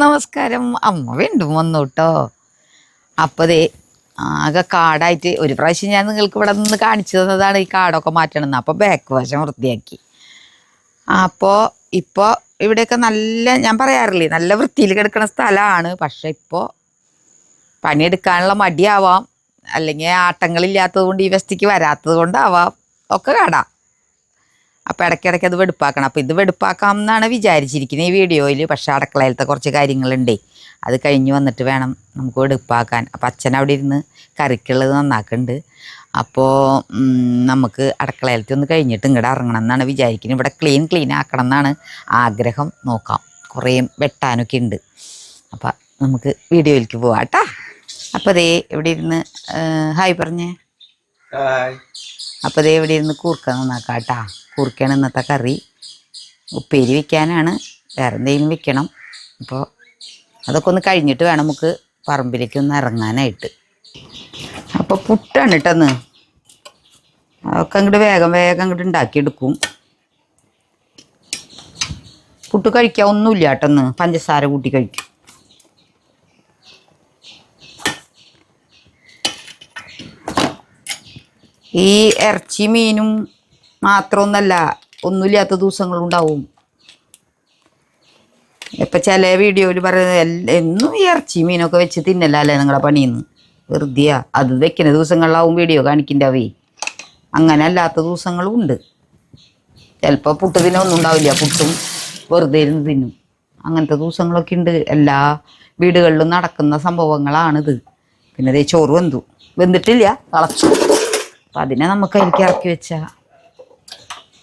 നമസ്കാരം. അമ്മ വീണ്ടും വന്നു കേട്ടോ അപ്പതേ ആകെ കാടായിട്ട് ഒരു പ്രാവശ്യം ഞാൻ നിങ്ങൾക്ക് ഇവിടെ നിന്ന് കാണിച്ചു തന്നതാണ് ഈ കാടൊക്കെ മാറ്റണമെന്ന് അപ്പോൾ ബാക്ക് വശം വൃത്തിയാക്കി. അപ്പോൾ ഇപ്പോൾ ഇവിടെയൊക്കെ നല്ല ഞാൻ പറയാറില്ലേ നല്ല വൃത്തിയിൽ കിടക്കുന്ന സ്ഥലമാണ്. പക്ഷെ ഇപ്പോൾ പണിയെടുക്കാനുള്ള മടിയാവാം. അല്ലെങ്കിൽ ആട്ടങ്ങളില്ലാത്തത് കൊണ്ട് ഈ വസ്തിക്ക് വരാത്തത് കൊണ്ടാവാം. ഒക്കെ കാടാം. അപ്പോൾ ഇടയ്ക്കിടയ്ക്ക് അത് വെടുപ്പാക്കണം. അപ്പോൾ ഇത് വെടുപ്പാക്കാം എന്നാണ് വിചാരിച്ചിരിക്കുന്നത് ഈ വീഡിയോയിൽ പക്ഷേ അടുക്കളയിലത്തെ കുറച്ച് കാര്യങ്ങളുണ്ട്. അത് കഴിഞ്ഞ് വന്നിട്ട് വേണം നമുക്ക് വെടുപ്പാക്കാൻ. അപ്പോൾ അച്ഛൻ അവിടെ ഇരുന്ന് കറിക്കുള്ളത് നന്നാക്കുന്നുണ്ട്. അപ്പോൾ നമുക്ക് അടുക്കളയിലത്തെ ഒന്ന് കഴിഞ്ഞിട്ട് ഇങ്ങോട്ട് ഇറങ്ങണം എന്നാണ് വിചാരിക്കുന്നത്. ഇവിടെ ക്ലീൻ ക്ലീൻ ആക്കണം എന്നാണ് ആഗ്രഹം. നോക്കാം. കുറേ വെട്ടാനൊക്കെ ഉണ്ട്. അപ്പം നമുക്ക് വീഡിയോയിലേക്ക് പോവാം കേട്ടാ. അപ്പോൾ അതേ ഇവിടെ ഇരുന്ന് ഹായ് പറഞ്ഞേ. ഹായ്. അപ്പോൾ ദേ ഇവിടെ ഇരുന്ന് കൂർക്ക നന്നാക്കാം കേട്ടാ കൂർക്കയാണ് ഇന്നത്തെ കറി. ഉപ്പേരി വെക്കാനാണ്. വേറെ എന്തെങ്കിലും വെക്കണം. അപ്പോൾ അതൊക്കെ ഒന്ന് കഴിഞ്ഞിട്ട് വേണം നമുക്ക് പറമ്പിലേക്ക് ഒന്ന് ഇറങ്ങാനായിട്ട്. അപ്പോൾ പുട്ടാണ് കേട്ടെന്ന് അതൊക്കെ അങ്ങോട്ട് വേഗം വേഗം അങ്ങോട്ട് ഉണ്ടാക്കിയെടുക്കും. പുട്ട് കഴിക്കാൻ ഒന്നുമില്ല കേട്ടെന്ന് പഞ്ചസാര കൂട്ടി കഴിക്കും. ഈ ഇറച്ചി മീനും മാത്രമൊന്നല്ല ഒന്നുമില്ലാത്ത ദിവസങ്ങളുണ്ടാവും ഇപ്പൊ ചില വീഡിയോയിൽ പറയുന്നത് എന്നും ഈ ഇറച്ചി മീനൊക്കെ വെച്ച് തിന്നല്ലേ നിങ്ങളെ പണിയെന്ന്? വെറുതെയാ. അത് വെക്കുന്ന ദിവസങ്ങളിലാവും വീഡിയോ കാണിക്കണ്ടാവേ അങ്ങനെ അല്ലാത്ത ദിവസങ്ങളും ഉണ്ട്. ചിലപ്പോൾ പുട്ട് തിന്നൊന്നും ഉണ്ടാവില്ല. പുട്ടും വെറുതെ ഇരുന്ന് തിന്നും. അങ്ങനത്തെ ദിവസങ്ങളൊക്കെ ഉണ്ട്. എല്ലാ വീടുകളിലും നടക്കുന്ന സംഭവങ്ങളാണിത്. പിന്നെ ദേ ചോറ് വെന്തു. വെന്തിട്ടില്ല? കളച്ചു അപ്പം അതിനെ നമുക്ക് അതിലേക്ക് ഇറക്കി വെച്ചാൽ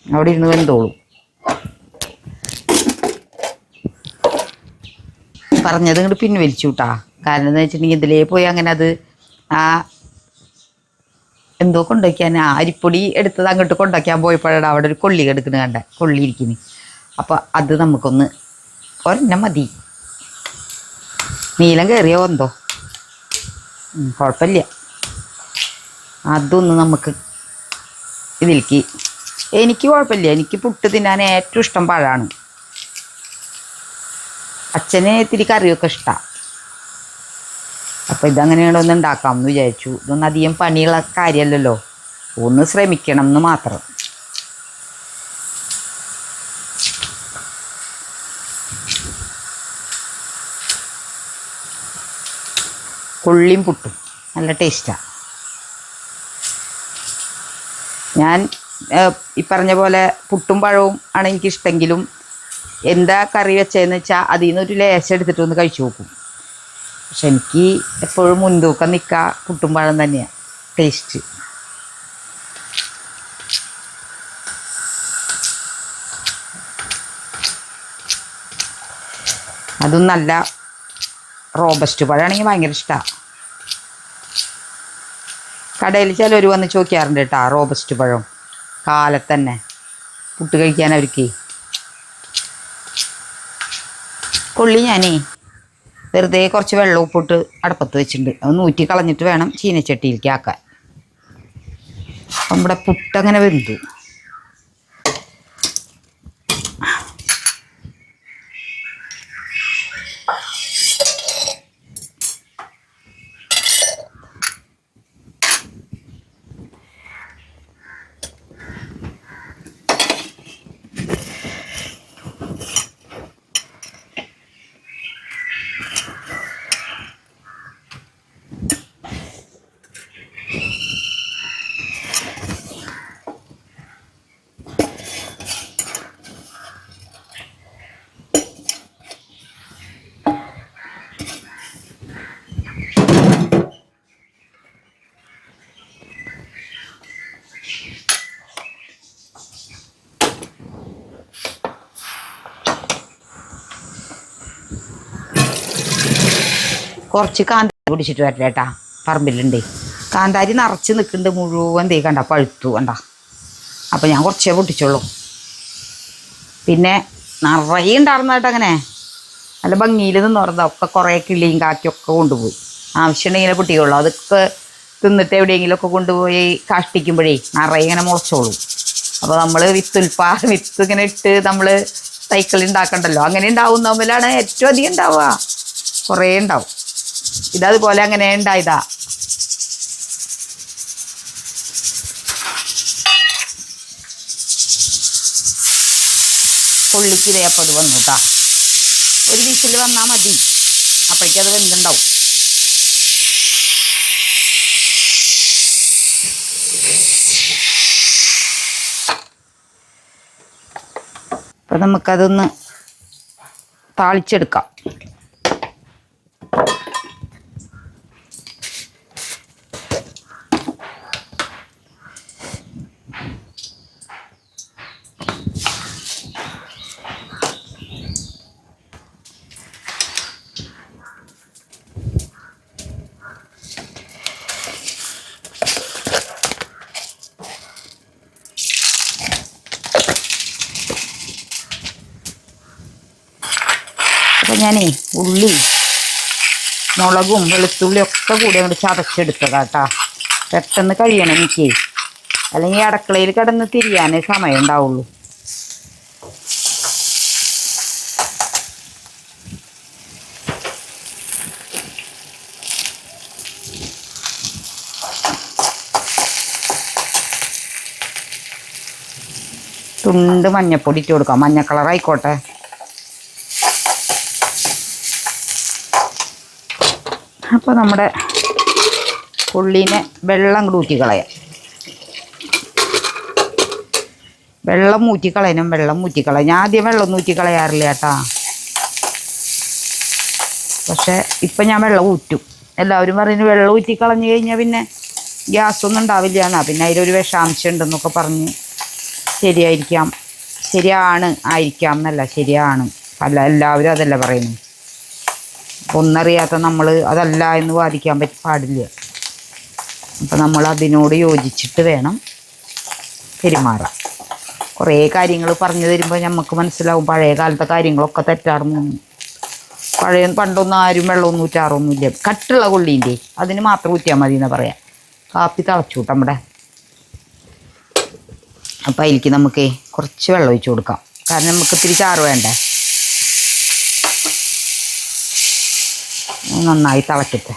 അവിടെ ഇരുന്ന് വെന്തോളും. പറഞ്ഞത് ഇങ്ങോട്ട് പിൻവലിച്ചു കേട്ടാ കാരണം എന്താ വെച്ചിട്ടുണ്ടെങ്കിൽ ഇതിലേ പോയി അങ്ങനെ അത് ആ എന്തോ കൊണ്ടുവയ്ക്കാൻ അരിപ്പൊടി എടുത്തത് അങ്ങോട്ട് കൊണ്ടുവയ്ക്കാൻ പോയപ്പോഴാണ് അവിടെ ഒരു കൊള്ളി എടുക്കുന്നത് കണ്ട കൊള്ളി ഇരിക്കുന്നു അപ്പോൾ അത് നമുക്കൊന്ന് ഒരെണ്ണം മതി. നീലം കയറിയോ എന്തോ? കുഴപ്പമില്ല. അതൊന്ന് നമുക്ക് ഇതിലേക്ക് എനിക്ക് കുഴപ്പമില്ല. എനിക്ക് പുട്ട് തിന്നാൻ ഏറ്റവും ഇഷ്ടം പഴമാണ്. അച്ഛനെ ഇത്തിരി കറിയൊക്കെ ഇഷ്ടമാണ് അപ്പോൾ ഇതങ്ങനെയാണ് ഒന്ന് ഉണ്ടാക്കാം എന്ന് വിചാരിച്ചു. ഇതൊന്നും അധികം പണിയുള്ള കാര്യമല്ലല്ലോ. ഒന്ന് ശ്രമിക്കണം എന്ന് മാത്രം. കൊള്ളിയും പുട്ടും. നല്ല ടേസ്റ്റാണ് ഞാൻ ഈ പറഞ്ഞ പോലെ പുട്ടും പഴവും ആണ് എനിക്ക് ഇഷ്ടമെങ്കിലും എന്താ കറി വെച്ചതെന്ന് വെച്ചാൽ അതിൽ നിന്ന് ഒരു ലേശം എടുത്തിട്ട് ഒന്ന് കഴിച്ചു നോക്കും. പക്ഷെ എനിക്ക് എപ്പോഴും മുൻതൂക്കം നിൽക്കുക പുട്ടും പഴം തന്നെയാണ് ടേസ്റ്റ് അതും നല്ല റോബസ്റ്റ് പഴമാണെങ്കിൽ ഭയങ്കര ഇഷ്ടമാണ് കടയിൽ ചിലർ വന്ന് ചോദിക്കാറുണ്ട് കേട്ടോ റോബസ്റ്റ് പഴം. കാലത്തന്നെ. പുട്ട് കഴിക്കാൻ അവർക്ക്. കൊള്ളി ഞാനേ. വെറുതെ കുറച്ച് വെള്ളം ഉപ്പിട്ട് അടുപ്പത്ത് വെച്ചിട്ടുണ്ട്. അത് നൂറ്റി കളഞ്ഞിട്ട് വേണം ചീനച്ചട്ടിയിലേക്ക് ആക്കാൻ. നമ്മുടെ പുട്ടങ്ങനെ വെന്തു. കുറച്ച് കാന്താരി പിടിച്ചിട്ട് വരട്ടെ കേട്ടാ. പറമ്പിലുണ്ട്. കാന്താരി നിറച്ച് നിൽക്കുന്നുണ്ട് മുഴുവൻ തേ കണ്ട പഴുത്തു കണ്ട. അപ്പം ഞാൻ കുറച്ചേ പൊട്ടിച്ചുള്ളൂ. പിന്നെ നിറയെ ഉണ്ടായിരുന്നു കേട്ടോ അങ്ങനെ. നല്ല ഭംഗിയിൽ നിന്നോർന്ന ഒക്കെ കുറേ കിളിയും കാക്കിയൊക്കെ കൊണ്ടുപോയി. ആവശ്യമുണ്ടെങ്കിലേ പൊട്ടിയുള്ളൂ അതൊക്കെ തിന്നിട്ട് എവിടെയെങ്കിലുമൊക്കെ കൊണ്ടുപോയി കാഷ്ടിക്കുമ്പോഴേ നിറയെ ഇങ്ങനെ മുളച്ചോളൂ. അപ്പോൾ നമ്മൾ വിത്ത് ഉൽപ്പാ വിത്ത് ഇങ്ങനെ ഇട്ട് നമ്മൾ സൈക്കിൾ ഉണ്ടാക്കണ്ടല്ലോ. അങ്ങനെ ഉണ്ടാവുന്ന തമ്മിലാണ് ഏറ്റവും അധികം ഉണ്ടാവുക. കുറേ ഉണ്ടാവും. ഇതതുപോലെ അങ്ങനെ ഉണ്ടായതാ. കൊള്ളിക്ക് വേപ്പത് വന്നു കേട്ടാ ഒരു വിസിൽ വന്നാൽ മതി. അപ്പോഴേക്കത് വെന്തുണ്ടാവും. അപ്പം നമുക്കതൊന്ന് താളിച്ചെടുക്കാം അപ്പം ഞാനേ ഉള്ളി മുളകും വെളുത്തുള്ളിയും ഒക്കെ കൂടി അങ്ങോട്ട് ചതച്ചെടുത്തതാ കേട്ടാ പെട്ടെന്ന് കഴിയണം എനിക്ക്. അല്ലെങ്കിൽ അടക്കളയിൽ കിടന്ന് തിരിയാനേ സമയം ഉണ്ടാവുള്ളൂ. തുണ്ട് മഞ്ഞപ്പൊടി ഇട്ട് കൊടുക്കാം. മഞ്ഞ കളറായിക്കോട്ടെ അപ്പോൾ നമ്മുടെ ഉള്ളിനെ വെള്ളം കൂടി ഊറ്റിക്കളയാം. വെള്ളം ഊറ്റി കളയണം വെള്ളം ഊറ്റി കളയാം ഞാൻ ആദ്യം വെള്ളം ഒന്നും ഊറ്റി കളയാറില്ല കേട്ടാ. പക്ഷേ ഇപ്പം ഞാൻ വെള്ളം ഊറ്റും. എല്ലാവരും പറയുന്നു വെള്ളം ഊറ്റി കളഞ്ഞു കഴിഞ്ഞാൽ പിന്നെ ഗ്യാസൊന്നും ഉണ്ടാവില്ല എന്നാ. പിന്നെ അതിലൊരു വിഷാംശം ഉണ്ടെന്നൊക്കെ പറഞ്ഞ് ശരിയായിരിക്കാം. ശരിയാണ് ആയിരിക്കാം എന്നല്ല ശരിയാണ്. അല്ല എല്ലാവരും അതല്ല പറയുന്നു ഒന്നറിയാത്ത നമ്മൾ അതല്ല എന്ന് വാദിക്കാൻ പറ്റി പാടില്ല. അപ്പം നമ്മൾ അതിനോട് യോജിച്ചിട്ട് വേണം പെരുമാറാൻ. കുറേ കാര്യങ്ങൾ പറഞ്ഞു തരുമ്പോൾ നമുക്ക് മനസ്സിലാവും പഴയ കാലത്തെ കാര്യങ്ങളൊക്കെ തെറ്റാറുന്നു പഴയ പണ്ടൊന്നും ആരും വെള്ളമൊന്നും ഊറ്റാറൊന്നുമില്ല. കട്ടുള്ള കൊള്ളീന്റെ അതിന് മാത്രം ഊറ്റിയാൽ മതി എന്ന് പറയാം. കാപ്പി തിളച്ചു നമ്മുടെ അപ്പം അതിലേക്ക് നമുക്ക് കുറച്ച് വെള്ളം ഒഴിച്ചു കൊടുക്കാം. കാരണം നമുക്ക് ഇത്തിരി ചാറ് വേണ്ടേ? നന്നായി തിളക്കട്ടെ.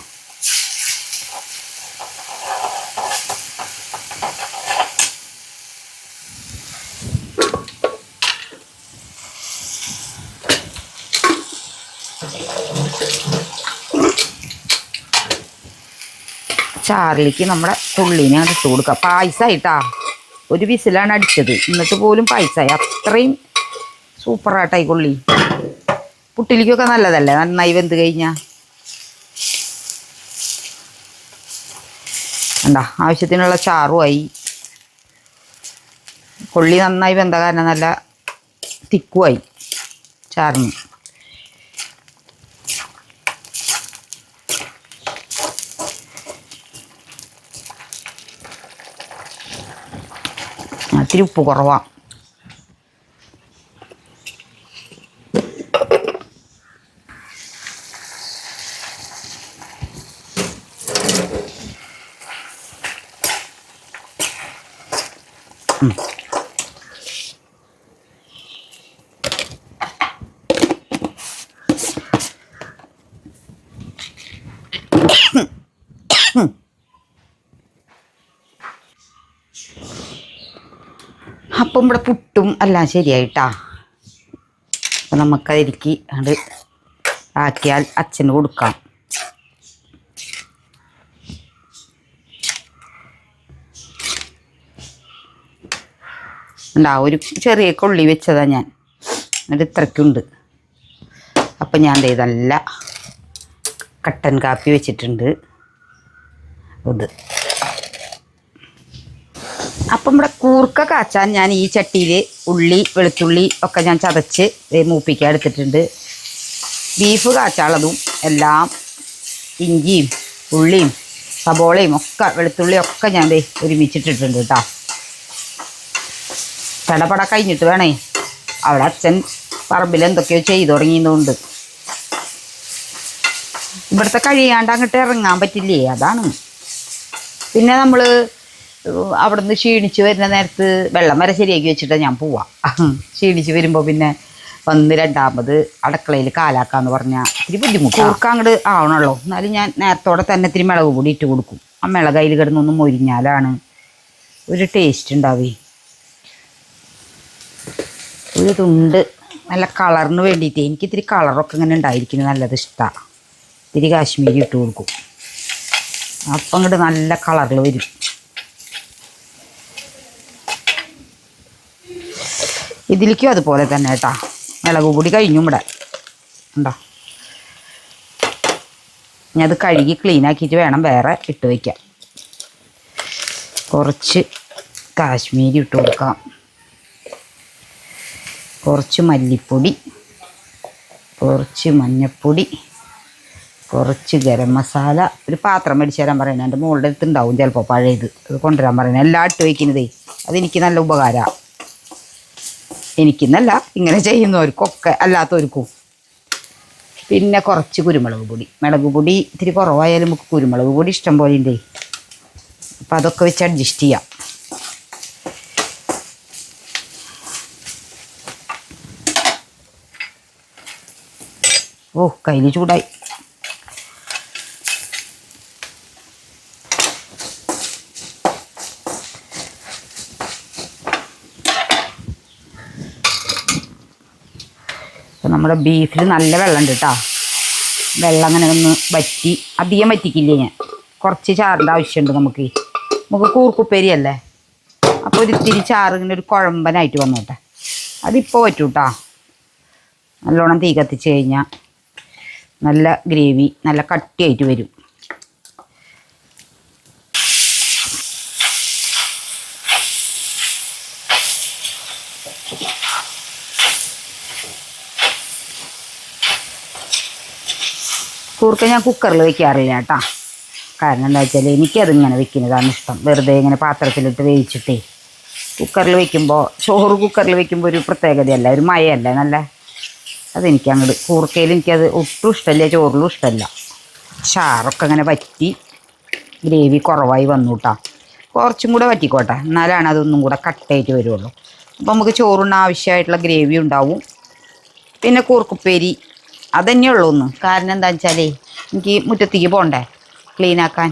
ചാറിലേക്ക് നമ്മുടെ തുള്ളിനെ അടിച്ചു കൊടുക്കുക പായസമായിട്ടാ ഒരു വിസിലാണ് അടിച്ചത്. എന്നിട്ട് പോലും പായസമായി അത്രയും സൂപ്പറായിട്ടായി കൊള്ളി. പുട്ടിലേക്കൊക്കെ നല്ലതല്ലേ? നന്നായി വെന്ത് കഴിഞ്ഞാൽ എന്താ ആവശ്യത്തിനുള്ള ചാറുമായി. കൊള്ളി നന്നായി വെന്ത കാരണം നല്ല തിക്കുമായി ചാറിന്. ഇത്തിരി ഉപ്പ് കുറവാ. അപ്പം ഇവിടെ പുട്ടും എല്ലാം ശരിയായിട്ടാ. അപ്പം നമുക്കതിരിക്കി അത് ആക്കിയാൽ അച്ഛന് കൊടുക്കാം. ഉണ്ടാ. ഒരു ചെറിയ കൊള്ളി വെച്ചതാ ഞാൻ. എന്നിട്ട് ഇത്രയ്ക്കുണ്ട്. അപ്പം ഞാൻ ദേ നല്ല കട്ടൻ കാപ്പി വെച്ചിട്ടുണ്ട്. ഇത്. അപ്പം ഇവിടെ കൂർക്ക കാച്ചാൻ ഞാൻ ഈ ചട്ടിയിൽ ഉള്ളി വെളുത്തുള്ളി ഒക്കെ ഞാൻ ചതച്ച് മൂപ്പിക്കാൻ എടുത്തിട്ടുണ്ട്. ബീഫ് കാച്ചാളതും എല്ലാം ഇഞ്ചിയും ഉള്ളിയും സബോളയും ഒക്കെ വെളുത്തുള്ളിയും ഒക്കെ ഞാൻ ഒരുമിച്ചിട്ടിട്ടുണ്ട് കേട്ടോ. പടപട കഴിഞ്ഞിട്ട് വേണേ. അവിടെ അച്ഛൻ പറമ്പിൽ എന്തൊക്കെയോ ചെയ്തു തുടങ്ങിയതുകൊണ്ട്. ഇവിടുത്തെ കഴിയാണ്ട് അങ്ങോട്ട് ഇറങ്ങാൻ പറ്റില്ലേ? അതാണ്. പിന്നെ നമ്മൾ അവിടെ നിന്ന് ക്ഷീണിച്ച് വരുന്ന നേരത്ത് വെള്ളം വരെ ശരിയാക്കി വെച്ചിട്ട് ഞാൻ പോവാം. ക്ഷീണിച്ച് വരുമ്പോൾ പിന്നെ വന്ന് രണ്ടാമത് അടുക്കളയിൽ കാലാക്കാന്ന് പറഞ്ഞാൽ ഇത്തിരി ബുദ്ധിമുട്ട്. കൂർക്ക അങ്ങോട്ട് ആവണല്ലോ. എന്നാലും ഞാൻ നേരത്തോടെ തന്നെ ഇത്തിരി മിളക് പൊടി ഇട്ട് കൊടുക്കും. ആ മിളക് അതിൽ കിടന്നൊന്ന് മൊരിഞ്ഞാലാണ് ഒരു ടേസ്റ്റ് ഉണ്ടാവേ. ഒരു തുണ്ട് നല്ല കളറിന് വേണ്ടിയിട്ട്. എനിക്ക് ഇത്തിരി കളറൊക്കെ ഇങ്ങനെ ഉണ്ടായിരിക്കുന്നത് നല്ലത് ഇഷ്ടമാണ് ഇത്തിരി കാശ്മീരി ഇട്ട് കൊടുക്കും. അപ്പം ഇങ്ങോട്ട് നല്ല കളറിൽ വരും. ഇതിലേക്കും അതുപോലെ തന്നെ കേട്ടാ. മുളക് പൊടി കഴിഞ്ഞു ഇവിടെ. ഉണ്ടോ? ഇനി അത് കഴുകി ക്ലീൻ ആക്കിയിട്ട് വേണം വേറെ ഇട്ട് വയ്ക്കാൻ കുറച്ച് കാശ്മീരി ഇട്ട് കൊടുക്കാം. കുറച്ച് മല്ലിപ്പൊടി കുറച്ച് മഞ്ഞൾപ്പൊടി കുറച്ച് ഗരം മസാല. ഒരു പാത്രം മേടിച്ച് തരാൻ പറയുന്നത് എന്റെ മുകളുടെ അടുത്ത് ഉണ്ടാവും ചിലപ്പോൾ പഴയത്. അത് കൊണ്ടുവരാൻ പറയുന്നത് എല്ലാം ഇട്ട് വയ്ക്കുന്നതേ. അതെനിക്ക് നല്ല ഉപകാരമാണ് എനിക്കെന്നല്ല. ഇങ്ങനെ ചെയ്യുന്നവർക്കൊക്കെ അല്ലാത്തവർക്കും. പിന്നെ കുറച്ച് കുരുമുളക് പൊടി. മുളക് പൊടി ഇത്തിരി കുറവായാലും നമുക്ക് കുരുമുളക് പൊടി ഇഷ്ടം പോലെ ഉണ്ടേ അപ്പോൾ അതൊക്കെ വെച്ച് അഡ്ജസ്റ്റ് ചെയ്യാം. ഓ കയ്യിൽ ചൂടായി. നമ്മുടെ ബീഫിൽ നല്ല വെള്ളം ഉണ്ട് കേട്ടോ വെള്ളം അങ്ങനെ ഒന്ന് വറ്റി അധികം വറ്റിക്കില്ലേ ഞാൻ. കുറച്ച് ചാറിന്റെ ആവശ്യമുണ്ട് നമുക്ക്. നമുക്ക് കൂർക്കുപ്പേരി അല്ലേ? അപ്പോൾ ഒരു ഇത്തിരി ചാറ് ഇങ്ങനെ ഒരു കുഴമ്പനായിട്ട് വന്നോട്ടെ. അതിപ്പോൾ പറ്റൂട്ടാ. കേട്ടോ നല്ലോണം തീ കത്തിച്ച് കഴിഞ്ഞാൽ നല്ല ഗ്രേവി നല്ല കട്ടിയായിട്ട് വരും. കൂർക്ക ഞാൻ കുക്കറിൽ വെക്കാറില്ല കേട്ടാ. കാരണം എന്താ വെച്ചാൽ എനിക്കതിങ്ങനെ വെക്കുന്നതാണ് ഇഷ്ടം. വെറുതെ ഇങ്ങനെ പാത്രത്തിലിട്ട് വേവിച്ചിട്ടേ. കുക്കറിൽ വെക്കുമ്പോൾ ചോറ് കുക്കറിൽ വെക്കുമ്പോൾ ഒരു പ്രത്യേകതയല്ല ഒരു മയമല്ല നല്ല അതെനിക്ക് അങ്ങോട്ട് കൂർക്കയിൽ എനിക്കത് ഒട്ടും ഇഷ്ടമല്ല ചോറിലും ഇഷ്ടമല്ല ചാറൊക്കെ അങ്ങനെ വറ്റി ഗ്രേവി കുറവായി വന്നു കുറച്ചും കൂടെ വറ്റിക്കോട്ടെ എന്നാലാണ് അതൊന്നും കൂടെ കട്ടായിട്ട് വരുള്ളൂ. അപ്പോൾ നമുക്ക് ചോറിന് ആവശ്യമായിട്ടുള്ള ഗ്രേവി ഉണ്ടാവും. പിന്നെ കൂർക്കുപ്പേരി അതന്നെ ഉള്ളൂ ഒന്ന്. കാരണം എന്താ വെച്ചാലേ എനിക്ക് മുറ്റത്തേക്ക് പോകണ്ടേ ക്ലീനാക്കാൻ.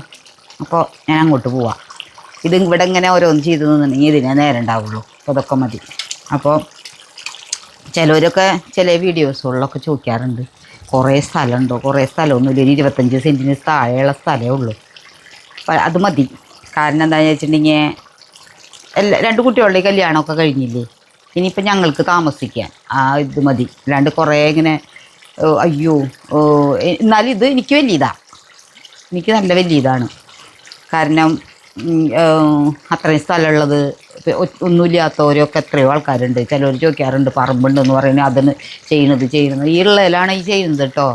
അപ്പോൾ ഞാൻ അങ്ങോട്ട് പോവാം. ഇത് ഇവിടെ ഇങ്ങനെ ഓരോന്ന് ചെയ്തു നിന്നുണ്ടെങ്കിൽ ഇതിനെ നേരം ഉണ്ടാവുള്ളൂ. അപ്പോൾ അതൊക്കെ മതി. അപ്പോൾ ചിലവരൊക്കെ ചില വീഡിയോസുകളിലൊക്കെ ചോദിക്കാറുണ്ട്. കുറേ സ്ഥലമുണ്ടോ? കുറേ സ്ഥലമൊന്നുമില്ല. ഒരു ഇരുപത്തഞ്ച് സെന്റിന് താഴെയുള്ള സ്ഥലമേ ഉള്ളൂ. അപ്പം അത് മതി. കാരണം എന്താണെന്ന് വെച്ചിട്ടുണ്ടെങ്കിൽ എല്ലാ രണ്ട് കുട്ടികളുടെ കല്യാണമൊക്കെ കഴിഞ്ഞില്ലേ? ഇനിയിപ്പോൾ ഞങ്ങൾക്ക് താമസിക്കാൻ. ആ ഇത് മതി. അല്ലാണ്ട് കുറേ ഇങ്ങനെ അയ്യോ എന്നാലും ഇത് എനിക്ക് വലിയതാണ് എനിക്ക് നല്ല വലിയ ഇതാണ് കാരണം അത്രയും സ്ഥലമുള്ളത് ഒന്നുമില്ലാത്തവരൊക്കെ എത്രയോ ആൾക്കാരുണ്ട്. ചിലർ ചോദിക്കാറുണ്ട് പറമ്പുണ്ടെന്ന് പറയുന്നത് അതിന് ചെയ്യുന്നത് ചെയ്യുന്നത്. ഈ ഉള്ളതിലാണ് ഈ ചെയ്യുന്നത് കേട്ടോ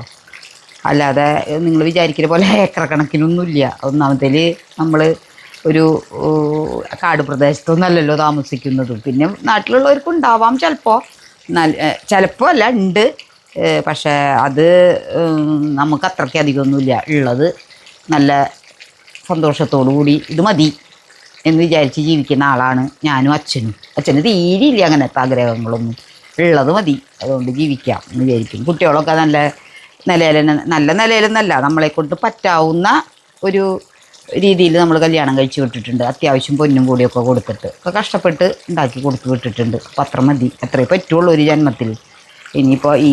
അല്ലാതെ നിങ്ങൾ വിചാരിക്കുന്ന പോലെ ഏക്കർ കണക്കിനൊന്നുമില്ല. ഒന്നാമത്തേൽ നമ്മൾ ഒരു കാട് പ്രദേശത്തൊന്നല്ലല്ലോ താമസിക്കുന്നത്. പിന്നെ നാട്ടിലുള്ളവർക്ക് ഉണ്ടാവാം ചിലപ്പോൾ ചിലപ്പോൾ അല്ല ഉണ്ട്. പക്ഷേ അത് നമുക്ക് അത്രയ്ക്ക് അധികമൊന്നുമില്ല. ഉള്ളത് നല്ല സന്തോഷത്തോടു കൂടി ഇത് മതി. എന്ന് വിചാരിച്ച് ജീവിക്കുന്ന ആളാണ് ഞാനും അച്ഛനും. അച്ഛന് തീരെയില്ല അങ്ങനെ ആഗ്രഹങ്ങളൊന്നും. ഉള്ളത് മതി അതുകൊണ്ട് ജീവിക്കാം എന്ന് വിചാരിക്കും. കുട്ടികളൊക്കെ നല്ല നിലയിൽ നല്ല നിലയിലെന്നല്ല നമ്മളെ കൊണ്ട് പറ്റാവുന്ന ഒരു രീതിയിൽ നമ്മൾ കല്യാണം കഴിച്ചു വിട്ടിട്ടുണ്ട്. അത്യാവശ്യം പൊന്നും കൂടിയൊക്കെ കൊടുത്തിട്ട്. ഒക്കെ കഷ്ടപ്പെട്ട് ഉണ്ടാക്കി കൊടുത്തു വിട്ടിട്ടുണ്ട്. പത്രം മതി അത്രേ പറ്റുള്ളൂ ഒരു ജന്മത്തിൽ. ഇനിയിപ്പോൾ ഈ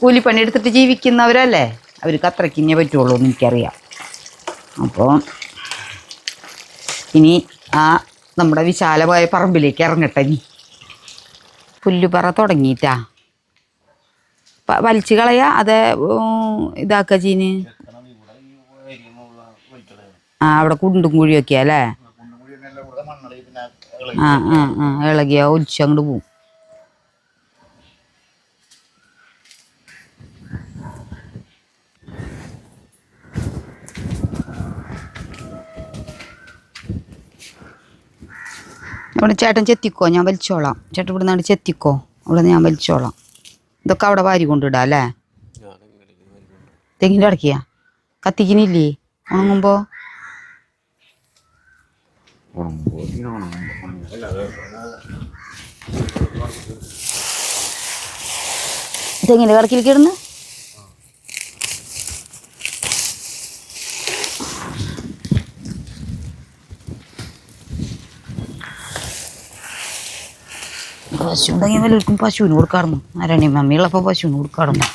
കൂലിപ്പണി എടുത്തിട്ട് ജീവിക്കുന്നവരല്ലേ അവർക്ക് അത്രയ്ക്ക് ഇനിയേ പറ്റുള്ളൂ എന്ന് എനിക്കറിയാം. അപ്പോൾ ഇനി ആ നമ്മുടെ വിശാലമായ പറമ്പിലേക്ക് ഇറങ്ങട്ടെ നീ പുല്ലുപറ തുടങ്ങിയിട്ടാ. വലിച്ചു കളയാ അതെ ഇതാക്ക ചീന് ആ അവിടെ കുണ്ടും കുഴിയൊക്കെയാ അല്ലേ? ആ ആ ആ ഇളകിയ. ഒലിച്ചങ്ങോട്ട് പോവും. അവിടെ ചേട്ടൻ ചെത്തിക്കോ? ഞാൻ വലിച്ചോളാം. ചേട്ടൻ ഇവിടെ നിന്നാണ് ചെത്തിക്കോ? അവിടെ ഞാൻ വലിച്ചോളാം. ഇതൊക്കെ അവിടെ വാരി കൊണ്ടിടാം അല്ലേ? തെങ്ങിന്റെ അടക്കിയാ കത്തിക്കുന്നില്ലേ ഉണങ്ങുമ്പോ? തെങ്ങിന്റെ കടക്കിലേക്ക് ഇടുന്നു പശു ഉണ്ടെങ്കിൽ വല്ലവർക്കും പശുവിന് കൊടുക്കാറുന്നു ആരാണി മമ്മിയുള്ളപ്പോൾ പശുവിന് കൊടുക്കാറുണ്ട്?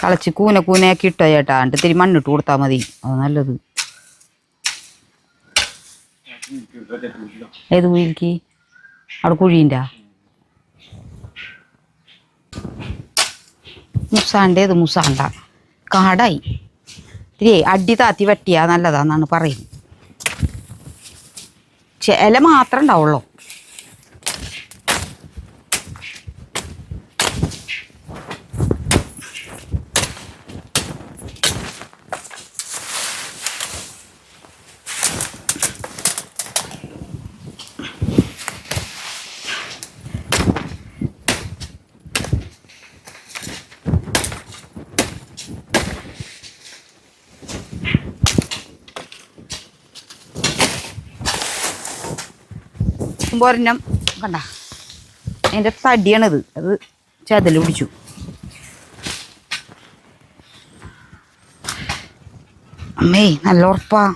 കളച്ച് കൂന കൂനയാക്കി ഇട്ടോ ചേട്ടാ. എന്നിട്ട് ഇത്തിരി മണ്ണിട്ട് കൊടുത്താൽ മതി. അത് നല്ലത്. ഏത് കുഴിക്ക് അവിടെ കുഴീന്റെ മുസാണ്ടേത് മുസാണ്ട? കാടായി. തിരി അടി താത്തി വെട്ടിയാ നല്ലതാന്നാണ് പറയുന്നത്. പക്ഷെ മാത്രമേ മാത്രം ഉണ്ടാവുള്ളൂ. ഒരെണ്ണം കണ്ട? അതിന്റെ തടിയാണിത്. അത് ചതൽ പിടിച്ചു. അമ്മേ നല്ല ഉറപ്പാ.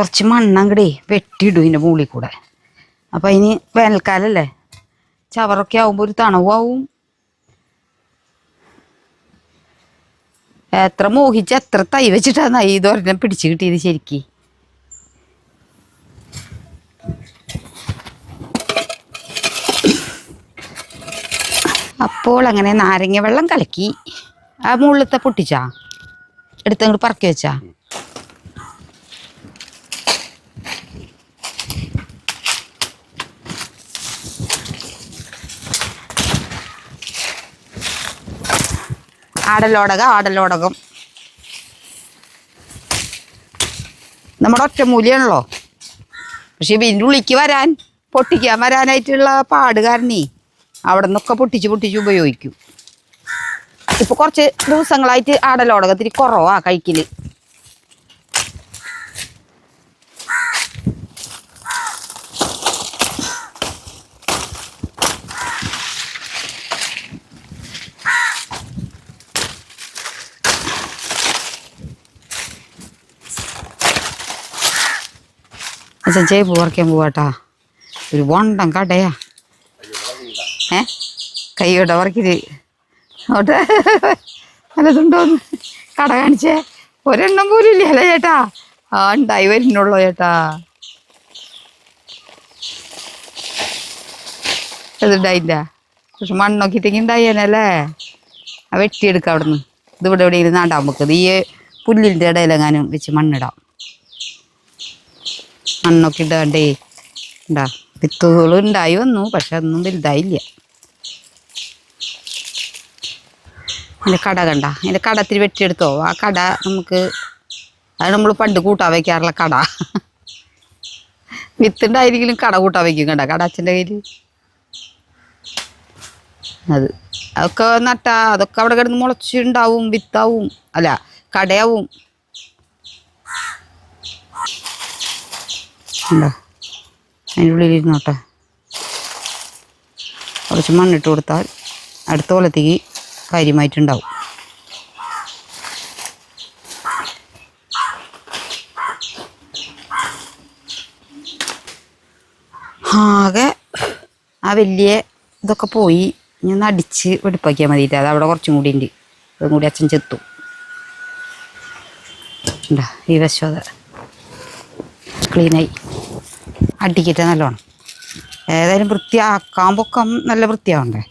കുറച്ച് മണ്ണങ്ങടേ വെട്ടിയിടും ഇതിന്റെ മുകളിൽ കൂടെ. അപ്പം അതിന് വേനൽക്കാലല്ലേ? ചവറൊക്കെ ആവുമ്പോൾ ഒരു തണവാവും. എത്ര മോഹിച്ച് എത്ര തൈ വെച്ചിട്ടാണ് ഈ ഇതൊരെണ്ണം പിടിച്ച് കിട്ടിയത് ശരിക്ക്? അപ്പോൾ അങ്ങനെ നാരങ്ങ വെള്ളം കലക്കി. ആ മുകളിലത്തെ പൊട്ടിച്ചാ? എടുത്തങ്ങോട്ട് പറക്കി വെച്ചാ? ആടലോടകം ആടലോടകം. നമ്മുടെ ഒറ്റമൂലിയാണല്ലോ പക്ഷെ ഇതിന്റെ ഉള്ളിക്ക് വരാൻ പൊട്ടിക്കാൻ വരാനായിട്ടുള്ള പാട് അവിടെ നിന്നൊക്കെ പൊട്ടിച്ച് പൊട്ടിച്ച് ഉപയോഗിക്കും. ഇപ്പൊ കുറച്ച് ദിവസങ്ങളായിട്ട് ആടലോടകത്തിരി കുറവാ കഴിക്കൽ അച്ഛൻ ചേപ്പ് പറിക്കാൻ പോവാട്ടാ. ഒരു വണ്ടം കടയാ. ഏ? കൈയോടെ പറിക്കൽ അവിടെ നല്ലതുണ്ടോന്ന് കട കാണിച്ചേ. ഒരെണ്ണം പോലും ഇല്ല അല്ലേ ചേട്ടാ. ആ ഉണ്ടായി വരുന്നുള്ളൂ ചേട്ടാ. അതുണ്ടായില്ല പക്ഷെ മണ്ണൊക്കെ ഇട്ടെങ്കിൽ ഉണ്ടായേനല്ലേ ആ വെട്ടിയെടുക്കാം അവിടുന്ന്. ഇതിവിടെ എവിടെയെങ്കിലും നടാൻ ഈ പുല്ലിന്റെ ഇടയിലെങ്ങാനും വെച്ച് മണ്ണിടാം. മണ്ണൊക്കെ ഇടാണ്ടേ. ഉണ്ടാ വിത്തുകൾ ഉണ്ടായി വന്നു പക്ഷെ ഒന്നും വലുതായില്ല. അതിന്റെ കട കണ്ട അതിന്റെ കടത്തിൽ വെട്ടിയെടുത്തോ. ആ കട നമുക്ക് അത് നമ്മൾ പണ്ട് കൂട്ടാൻ വയ്ക്കാറുള്ള കട. വിത്തുണ്ടായിരിക്കലും കട കൂട്ടാൻ വയ്ക്കും കണ്ട കട അച്ഛന്റെ കയ്യിൽ അത് അതൊക്കെ നട്ടാ അതൊക്കെ അവിടെ കിടന്ന് മുളച്ചുണ്ടാവും വിത്താവും അല്ല കടയാവും. ഉണ്ടോ? അതിന്റെ ഉള്ളിൽ ഇരുന്നോട്ടെ കുറച്ച് മണ്ണിട്ട് കൊടുത്താൽ അടുത്ത കൊല്ലത്തേക്ക് കാര്യമായിട്ടുണ്ടാവും. ആകെ ആ വലിയ ഇതൊക്കെ പോയി. ഇനി ഒന്ന് അടിച്ച് വെടുപ്പാക്കിയാൽ മതിയിട്ട്. അത് അവിടെ കുറച്ചും കൂടി ഉണ്ട്. അതും കൂടി അച്ഛൻ ചെത്തും. ഉണ്ടാ ഈ വശം ക്ലീനായി അടിക്കട്ടെ നല്ലോണം. ഏതായാലും വൃത്തിയാക്കാൻ പൊക്കം നല്ല വൃത്തിയാവണ്ടേ?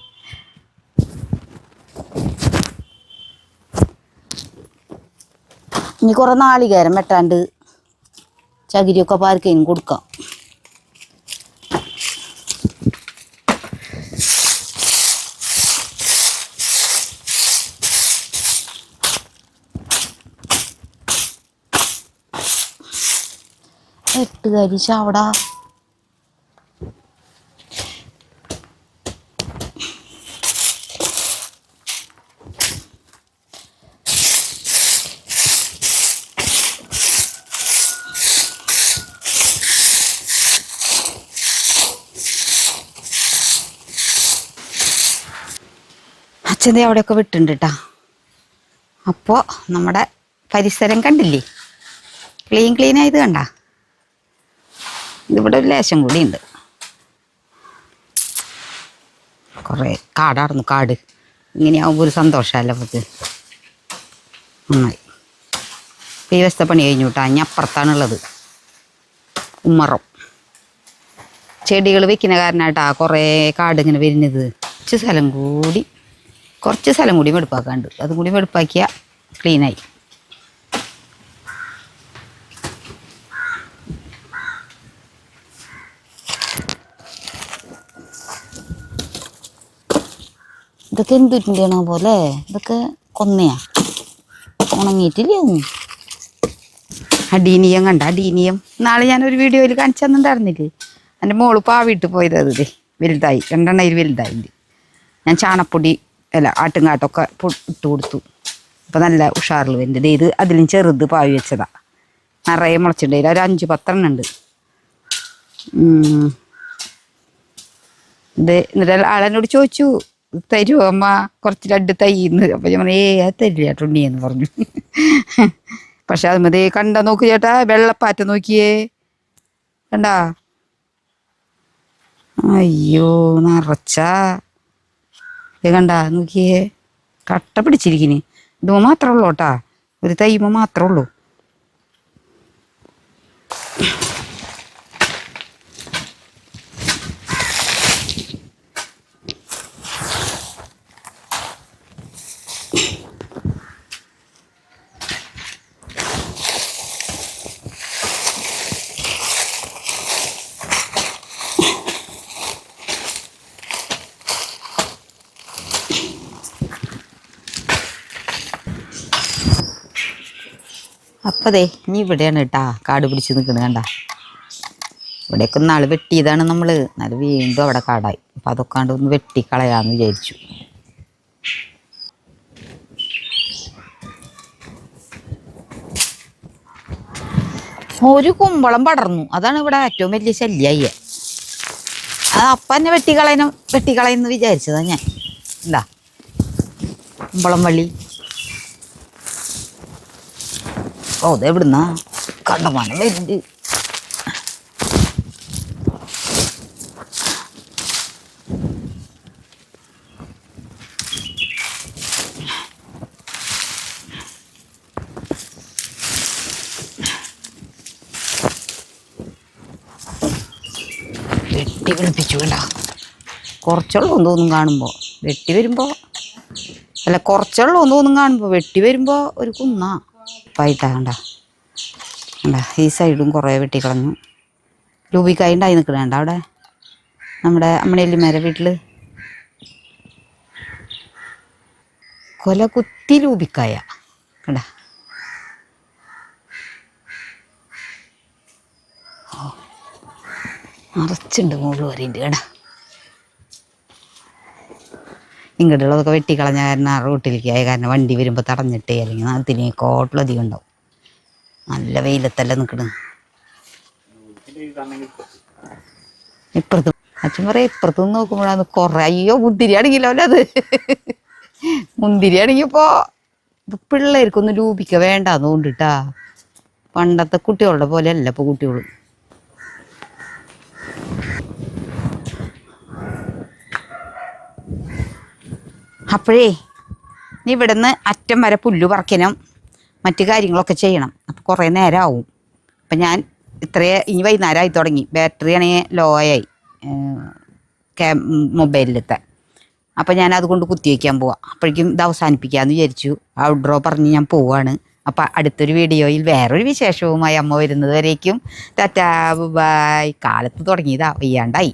ഇനി കുറെ നാളികേരം വെട്ടാണ്ട് ചകിരിയൊക്കെ പാർക്കേനും കൊടുക്കാം. എട്ടുകാരി ചാവടാ. അച്ഛന്റെ അവിടെയൊക്കെ വിട്ടുണ്ട് കേട്ടാ അപ്പോൾ നമ്മുടെ പരിസരം കണ്ടില്ലേ? ക്ലീൻ ക്ലീൻ ആയത് കണ്ട? ഇവിടെ ഒരു ലേശം കൂടി ഉണ്ട്. കുറേ കാടായിരുന്നു കാട്. ഇങ്ങനെയാവുമ്പോൾ ഒരു സന്തോഷമല്ല നമുക്ക്? നന്നായി. ഈ പണി കഴിഞ്ഞു കേട്ടോ അപ്പുറത്താണുള്ളത്. ഉമ്മറം. ചെടികൾ വെക്കുന്ന കാരണമായിട്ടാ കുറേ കാട് ഇങ്ങനെ വരുന്നത്. കുറച്ച് സ്ഥലം കൂടി കുറച്ച് സ്ഥലം കൂടി വെടുപ്പാക്കാണ്ട് അതും കൂടി വെടുപ്പാക്കിയാൽ ക്ലീനായി ഇതൊക്കെ എന്തിട്ടാണ് പോലെ ഇതൊക്കെ കൊന്നയാ. ഉണങ്ങിയിട്ടില്ലേ ഒന്നും അടീനിയം കണ്ട അടീനിയം. നാളെ ഞാനൊരു വീഡിയോയിൽ കാണിച്ചു തന്നിട്ടുണ്ടായിരുന്നില്ലേ എന്റെ മോൾ പാവിട്ട് പോയത് അത്. വലുതായി. രണ്ടെണ്ണയിൽ വലുതായി ഞാൻ ചാണപ്പൊടി അല്ല ആട്ടുംകാട്ടൊക്കെ ഇട്ട് കൊടുത്തു. അപ്പം നല്ല ഉഷാറിൽ വരുന്നുണ്ട് ഇത് അതിലും ചെറുത് പാവി വെച്ചതാ. നിറയെ മുളച്ചിട്ടുണ്ട് ഒരു അഞ്ച് പത്തെണ്ണം ഉണ്ട്. ഇത് എന്നിട്ട് ആളെന്നോട് ചോദിച്ചു തരുമോ അമ്മ കുറച്ച് രണ്ട് തൈന്ന് അപ്പം ഞാൻ പറഞ്ഞു ഏ അത് തരില്ല ടുണ്ണിയെന്ന് പറഞ്ഞു. പക്ഷെ അത് മതി. കണ്ട നോക്ക് ചേട്ടാ വെള്ളപ്പാറ്റ നോക്കിയേ. കണ്ടാ? അയ്യോ നിറച്ചാ. ഇത് കണ്ട നോക്കിയേ. കട്ട പിടിച്ചിരിക്കിന് ഇത് മാത്രമേ ഉള്ളൂ കേട്ടാ. ഒരു തൈമ മാത്രമേ ഉള്ളൂ. അപ്പതേ ഇനി ഇവിടെയാണ് കേട്ടാ കാട് പിടിച്ച് നിൽക്കുന്നത് കണ്ട. ഇവിടെയൊക്കെ നാൾ വെട്ടിയതാണ് നമ്മൾ എന്നാൽ വീണ്ടും അവിടെ കാടായി. അപ്പം അതൊക്കെ കണ്ട് ഒന്ന് വെട്ടിക്കളയാന്ന് വിചാരിച്ചു. ഒരു കുമ്പളം പടർന്നു. അതാണ് ഇവിടെ ഏറ്റവും വലിയ ശല്യായി. അത് അപ്പം തന്നെ വെട്ടിക്കളയണം വെട്ടിക്കളയെന്ന് വിചാരിച്ചതാ ഞാൻ. എന്താ കുമ്പളം വള്ളി. ഓ എവിടുന്ന കണ്ടമാനം വരുന്നുണ്ട്. വെട്ടി പിടിപ്പിച്ചു വേണ്ട കുറച്ചുള്ളൂ തോന്നും കാണുമ്പോൾ വെട്ടി വരുമ്പോൾ അല്ല കുറച്ചുള്ളൂ തോന്നും കാണുമ്പോൾ വെട്ടി വരുമ്പോൾ ഒരു കുന്നാ. പായിട്ടാ കണ്ട കണ്ട ഈ സൈഡും കുറേ വെട്ടിക്കളഞ്ഞു. ലൂബിക്കായിട്ടായി നിൽക്കണേണ്ട അവിടെ? നമ്മുടെ അമ്മണിയല്ലിമാരെ വീട്ടിൽ കൊല കുത്തി ലൂബിക്കായ കണ്ട? നിറച്ചുണ്ട് മുകളിൽ വരെയുണ്ട് കേടാ ഇങ്ങോട്ടുള്ളതൊക്കെ വെട്ടിക്കളഞ്ഞ കാരണം ആ റോട്ടിലേക്ക് ആയ കാരണം വണ്ടി വരുമ്പോൾ തടഞ്ഞിട്ട് അല്ലെങ്കിൽ അതിന് കോട്ടിലധികം ഉണ്ടാവും. നല്ല വെയിലത്തല്ല നിൽക്കണ് ഇപ്പുറത്ത് അച്ഛൻ പറയാം ഇപ്പുറത്ത് നോക്കുമ്പോഴാണ് കുറേ അയ്യോ മുന്തിരി ആണെങ്കിലോ അല്ലേ അത്? മുന്തിരി ഇപ്പോൾ പിള്ളേർക്കൊന്നും രൂപിക്ക വേണ്ടാന്ന് കൊണ്ടിട്ടാ പണ്ടത്തെ കുട്ടികളുടെ പോലെ അല്ല ഇപ്പോൾ കുട്ടികൾ അപ്പോഴേ നീ ഇവിടുന്ന് അറ്റം വരെ പുല്ല് പറിക്കണം. മറ്റു കാര്യങ്ങളൊക്കെ ചെയ്യണം. അപ്പോൾ കുറേ നേരമാവും അപ്പം ഞാൻ ഇത്രയേ ഇനി വൈകുന്നേരം ആയി തുടങ്ങി. ബാറ്ററി ആണെങ്കിൽ ലോ ആയി. ക്യാ മൊബൈലിലത്തെ. അപ്പം ഞാൻ അതുകൊണ്ട് കുത്തിവെക്കാൻ പോവാം. അപ്പോഴേക്കും ഇത് അവസാനിപ്പിക്കാമെന്ന് വിചാരിച്ചു. ഔട്ട്ഡ്രോ പറഞ്ഞ് ഞാൻ പോവാണ്. അപ്പം അടുത്തൊരു വീഡിയോയിൽ വേറൊരു വിശേഷവുമായി അമ്മ വരുന്നത് വരേക്കും. Tata bye. കാലത്ത് തുടങ്ങിയതാ. വയ്യാണ്ടായി.